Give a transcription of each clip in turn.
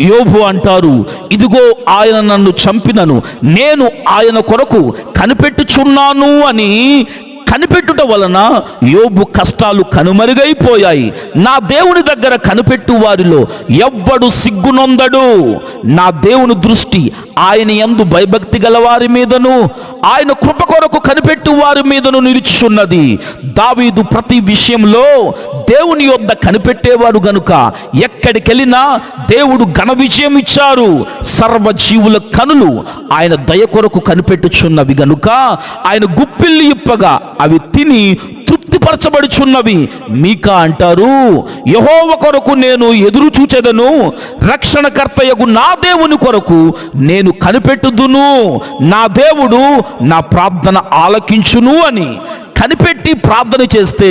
యోబు అంటారు ఇదిగో ఆయన నన్ను చంపినను నేను ఆయన కొరకు కనిపెట్టుచున్నాను అని కనిపెట్టుట వలన యోబు కష్టాలు కనుమరుగైపోయాయి. నా దేవుని దగ్గర కనిపెట్టు వారిలో ఎవ్వడు సిగ్గునొందడు. నా దేవుని దృష్టి ఆయన ఎందు భయభక్తి గల వారి మీదను ఆయన కృప కొరకు కనిపెట్టు వారి మీదను నిలుచున్నది దావీదు ప్రతి విషయంలో దేవుని యొద్ద కనిపెట్టేవాడు గనుక ఎక్కడికెళ్ళినా దేవుడు ఘన విజయం ఇచ్చారు. సర్వజీవుల కనులు ఆయన దయ కొరకు కనిపెట్టుచున్నవి గనుక ఆయన గుప్పిల్లి ఇప్పగా అవి తిని తృప్తిపరచబడుచున్నవి. మీకా అంటారు యహోవ కొరకు నేను ఎదురు చూచెదను రక్షణకర్తయగు నా దేవుని కొరకు నేను కనిపెట్టుదును నా దేవుడు నా ప్రార్థన ఆలకించును అని. కనిపెట్టి ప్రార్థన చేస్తే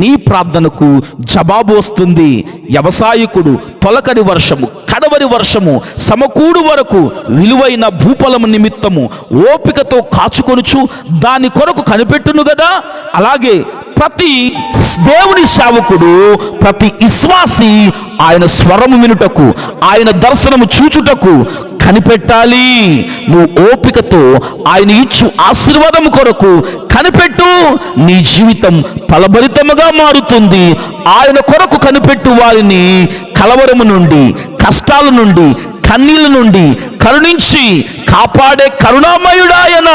నీ ప్రార్థనకు జవాబు వస్తుంది. వ్యవసాయకుడు తొలకరి వర్షము కడవరి వర్షము సమకూడు వరకు విలువైన భూపలము నిమిత్తము ఓపికతో కాచుకొనుచు దాని కొరకు కనిపెట్టును కదా అలాగే ప్రతి దేవుని సేవకుడు ప్రతి విశ్వాసి ఆయన స్వరము వినుటకు ఆయన దర్శనము చూచుటకు కనిపెట్టాలి. నువ్వు ఓపికతో ఆయన ఇచ్చు ఆశీర్వాదము కొరకు కనిపెట్టు నీ జీవితం ఫలభరితముగా మారుతుంది. ఆయన కొరకు కనిపెట్టు వారిని కలవరము నుండి కష్టాల నుండి కన్నీళ్ళ నుండి కరుణించి కాపాడే కరుణామయుడాయన.